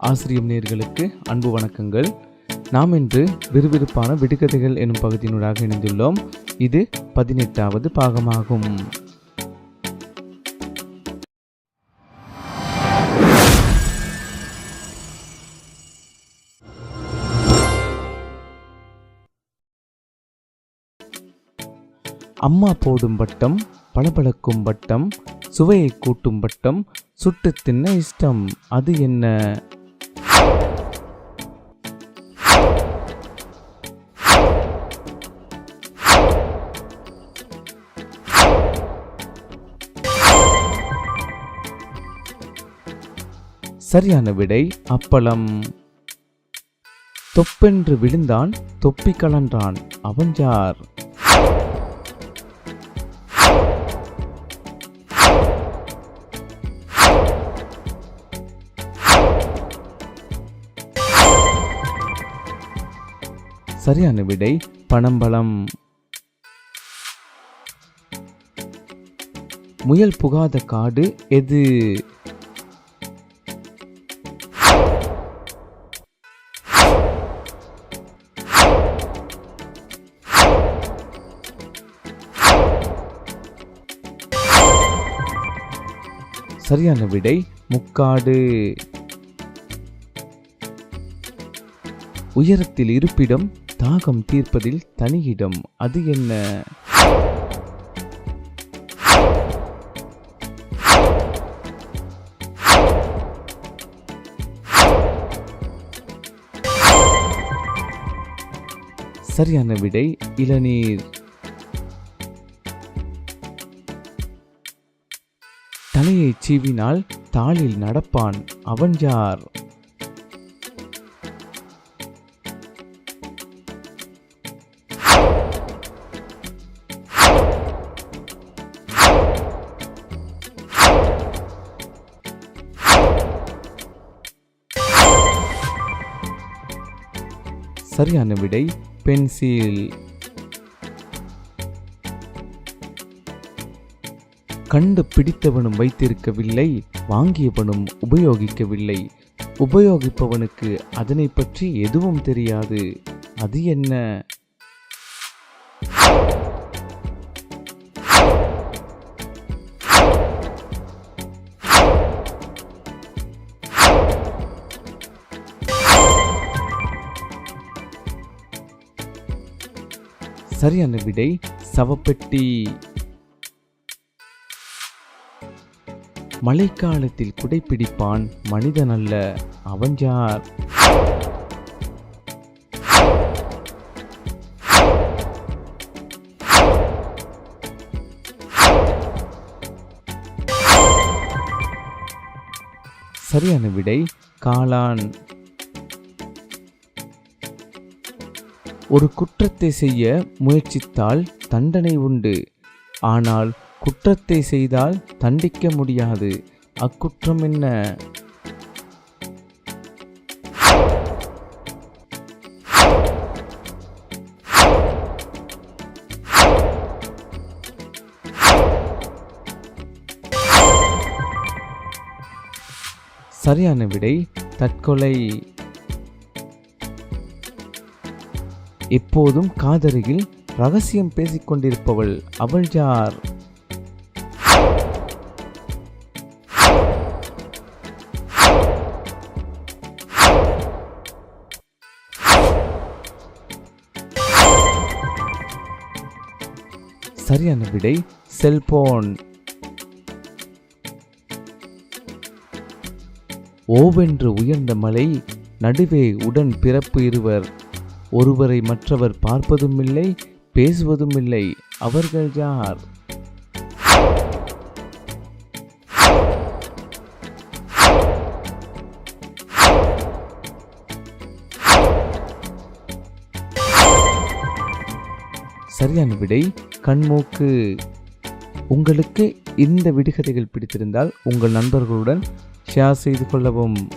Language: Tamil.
ஆசிரியம் நேர்களுக்கு அன்பு வணக்கங்கள். நாம் இன்று விறுவிறுப்பான விடுகதைகள் எனும் பகுதியினூடாக இணைந்துள்ளோம். இது பதினெட்டாவது பாகமாகும். அம்மா போடும் வட்டம் பளபளக்கும் வட்டம் சுவையை கூட்டும் வட்டம் சுட்டு தின்ன இஷ்டம். அது என்ன? சரியான விடை அப்பளம். தொப்பென்று விழுந்தான் தொப்பி கலன்றான் அவன் யார்? சரியான விடை பனம்பழம். முயல் புகாத காடு எது? சரியான விடை முக்காடு. உயரத்தில் இருப்பிடம் தாகம் தீர்ப்பதில் தனியிடம். அது என்ன? சரியான விடை இளநீர். தலையை சீவினால் தாளில் நடப்பான். அவன் யார்? சரியான விடை பென்சில். கண்டு பிடித்தவனும் வைத்திருக்கவில்லை வாங்கியவனும் உபயோகிக்கவில்லை. உபயோகிப்பவனுக்கு அதனை பற்றி எதுவும் தெரியாது. அது என்ன? சரியான விடை சவப்பெட்டி. மழைக்காலத்தில் குடைப்பிடிப்பான் மனிதன் அல்ல அவன் யார்? சரியான விடை காளான். ஒரு குற்றத்தை செய்ய முயற்சித்தால் தண்டனை உண்டு. ஆனால் குற்றத்தை செய்தால் தண்டிக்க முடியாது. அக்குற்றம் என்ன? சரியான விடை தற்கொலை. எப்போதும் காதருகில் ரகசியம் பேசிக்கொண்டிருப்பவள் அவள் யார் சரியான விடை செல்போன். ஓவென்று உயர்ந்த மலை நடுவே உடன் பிறப்பு இருவர். ஒருவரை மற்றவர் பார்ப்பதும் இல்லை பேசுவதும் இல்லை அவர்கள் யார்? சரியான விடை கண்மூக்கு. உங்களுக்கு இந்த விடுகதைகள் பிடித்திருந்தால் உங்கள் நண்பர்களுடன் ஷேர் செய்து கொள்ளவும்.